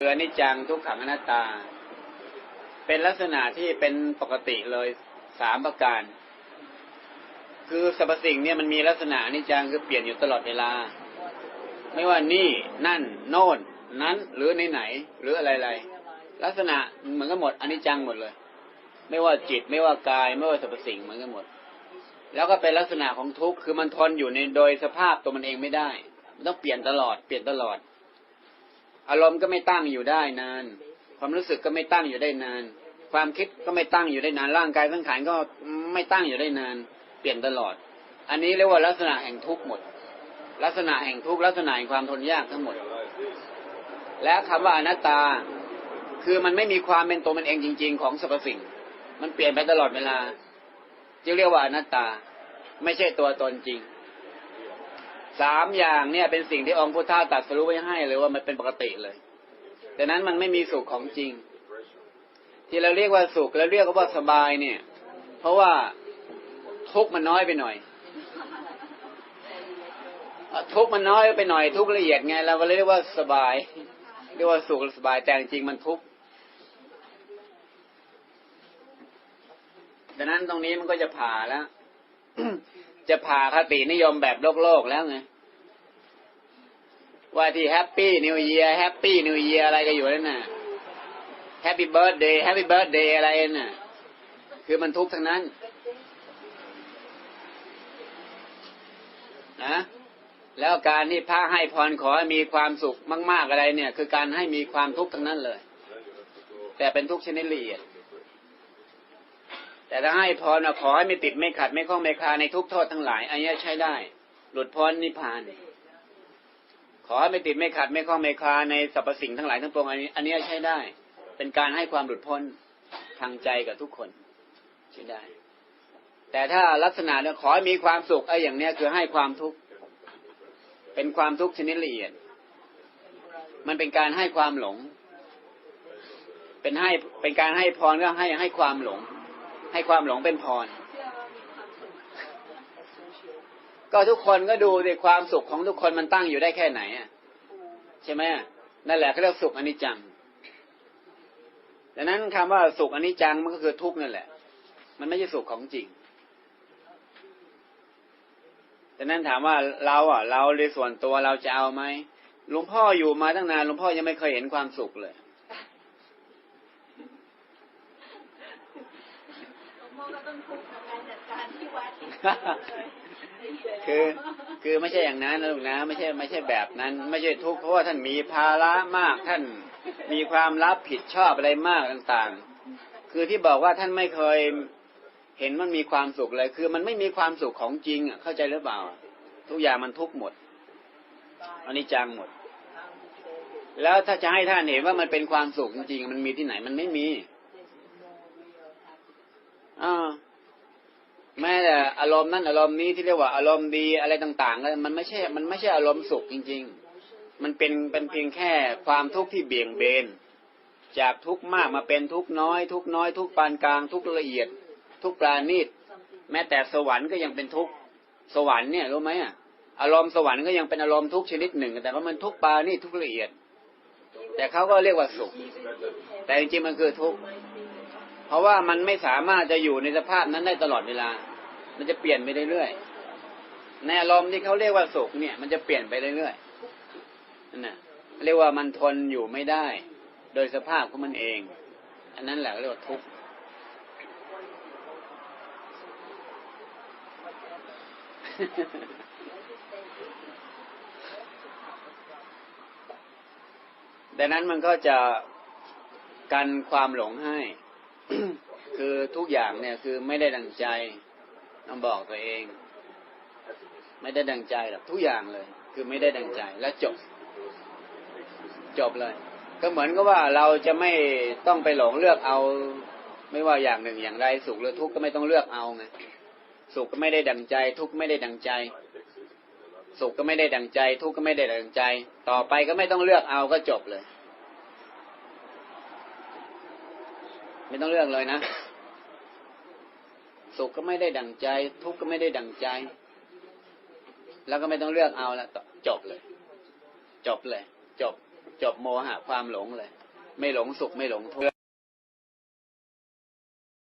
คืออนิจจังทุกขังอนัตตา เป็นลักษณะที่เป็นปกติเลยสามประการ คือสรรพสิ่งเนี่ยมันมีลักษณะอนิจจังคือเปลี่ยนอยู่ตลอดเวลา ไม่ว่านี่นั่น โน่น นั้น หรือในไหนหรืออะไรๆลักษณะเหมือนกันหมดอนิจจังหมดเลย ไม่ว่าจิตไม่ว่ากายไม่ว่าสรรพสิ่งเหมือนกันหมด แล้วก็เป็นลักษณะของทุกข์คือมันทนอยู่ในโดยสภาพตัวมันเองไม่ได้ มันต้องเปลี่ยนตลอดเปลี่ยนตลอด อารมณ์ก็ไม่ตั้งอยู่ได้นาน ความรู้สึกก็ไม่ตั้งอยู่ได้นาน ความคิดก็ไม่ตั้งอยู่ได้นาน ร่างกายสังขารก็ไม่ตั้งอยู่ได้นาน เปลี่ยนตลอด อันนี้เรียกว่าลักษณะแห่งทุกข์หมด ลักษณะแห่งทุกข์ลักษณะแห่งความทนยากทั้งหมด และคำว่าอนัตตา คือมันไม่มีความเป็นตัวมันเองจริง ๆ ของสรรพสิ่ง มันเปลี่ยนไปตลอดเวลา จึงเรียกว่าอนัตตา ไม่ใช่ตัวตนจริง สามอย่างเนี่ยเป็นสิ่งที่องค์พุทธาตัดสรู้ไว้ให้เลยว่ามันเป็นปกติเลย แต่นั้นมันไม่มีสุขของจริง ที่เราเรียกว่าสุขแล้วเรียกว่าสบายเนี่ย เพราะว่าทุกมันน้อยไปหน่อย ทุกมันน้อยไปหน่อย ทุกละเอียดไงเราเลยเรียกว่าสบาย เรียกว่าสุขสบายแต่จริงมันทุกดังนั้นตรงนี้มันก็จะผ่าแล้ว จะผ่าคตินิยมแบบโลกโลกแล้วไงว่าที่แฮปปี้นิวเยียร์แฮปปี้นิวเยียร์อะไรก็อยู่นั่นน่ะแฮปปี้เบิร์ดเดย์แฮปปี้เบิร์ดเดย์อะไรน่ะ คือมันทุกข์ทั้งนั้นนะแล้วการที่พระให้พรขอให้มีความสุขมาก ๆอะไรเนี่ย คือการให้มีความทุกข์ทั้งนั้นเลย แต่เป็นทุกข์ชนิดละเอียด แต่ถ้าให้พรขอให้ไม่ติดไม่ขัดไม่ข้องไม่คาในทุกโทษทั้งหลายอันนี้ใช้ได้ หลุดพ้นนิพพาน ขอให้ไม่ติดไม่ขัดไม่ข้องไม่คาในสรรพสิ่งทั้งหลายทั้งปวงอันนี้ อันนี้ใช้ได้ เป็นการให้ความหลุดพ้นทางใจกับทุกคนใช้ได้ แต่ถ้าลักษณะเนี่ยขอให้มีความสุขไอ้อย่างเนี้ยคือให้ความทุกข์เป็นความทุกข์ชนิดละเอียด มันเป็นการให้ความหลง เป็นให้เป็นการให้พรก็ให้ให้ความหลง ให้ความหลงเป็นพร ก็ทุกคนก็ดูสิความสุขของทุกคนมันตั้งอยู่ได้แค่ไหนอะใช่ไหมนั่นแหละเขาเรียกสุขอนิจจังดังนั้นคำว่าสุขอนิจจังมันก็คือทุกข์นั่นแหละ มันไม่ใช่สุขของจริงดังนั้นถามว่าเราอะ เราในส่วนตัวเราจะเอาไหมหลวงพ่ออยู่มาตั้งนานหลวงพ่อยังไม่เคยเห็นความสุขเลย คือคือไม่ใช่อย่างนั้นนะลูกนะ ไม่ใช่ไม่ใช่แบบนั้น ไม่ใช่ทุกข์เพราะว่าท่านมีภาระมากท่านมีความรับผิดชอบอะไรมากต่างๆ คือที่บอกว่าท่านไม่เคยเห็นมันมีความสุขเลย คือมันไม่มีความสุขของจริงอะเข้าใจหรือเปล่า ทุกอย่างมันทุกข์หมดอันนี้จังหมด แล้วถ้าจะให้ท่านเห็นว่ามันเป็นความสุขจริงๆมันมีที่ไหนมันไม่มีอ่า แม้แต่อารมณ์นั้นอารมณ์นี้ที่เรียกว่าอารมณ์ดีอะไรต่างๆก็มันไม่ใช่ มันไม่ใช่อารมณ์สุขจริง ๆ มันเป็นเป็นเพียงแค่ความทุกข์ที่เบี่ยงเบน จากทุกข์มากมาเป็นทุกข์น้อย ทุกข์น้อย ทุกข์ปานกลาง ทุกข์ละเอียด ทุกข์ปราณีตแม้แต่สวรรค์ก็ยังเป็นทุกข์สวรรค์เนี่ยรู้ไหมอะอารมณ์สวรรค์ก็ยังเป็นอารมณ์ทุกชนิดหนึ่ง แต่ว่ามันทุกข์ปาณีตทุกข์ละเอียด แต่เขาก็เรียกว่าสุข แต่จริงๆมันคือทุกข์ เพราะว่ามันไม่สามารถจะอยู่ในสภาพนั้นได้ตลอดเวลา มันจะเปลี่ยนไปเรื่อยๆในอารมณ์ที่เขาเรียกว่าสุขเนี่ย มันจะเปลี่ยนไปเรื่อยๆนั่นน่ะเรียกว่ามันทนอยู่ไม่ได้ โดยสภาพของมันเอง อันนั้นแหละเรียกว่าทุกข์ดังนั้นมันก็จะกันความหลงให้ คือทุกอย่างเนี่ยคือไม่ได้ดังใจต้องบอกตัวเอง ไม่ได้ดังใจหรอกทุกอย่างเลย คือไม่ได้ดังใจแล้วจบ จบเลย ก็เหมือนกับว่าเราจะไม่ต้องไปหลงเลือกเอา ไม่ว่าอย่างหนึ่งอย่างใดสุขหรือทุกข์ก็ไม่ต้องเลือกเอาไงสุขก็ไม่ได้ดังใจ ทุกข์ไม่ได้ดังใจ สุขก็ไม่ได้ดังใจ ทุกข์ก็ไม่ได้ดังใจ ต่อไปก็ไม่ต้องเลือกเอาก็จบเลย ไม่ต้องเรื่องเลยนะ สุขก็ไม่ได้ดั่งใจ ทุกข์ก็ไม่ได้ดั่งใจ แล้วก็ไม่ต้องเลือกเอาละจบเลย จบเลย จบ จบโมหะความหลงเลย ไม่หลงสุขไม่หลงทุกข์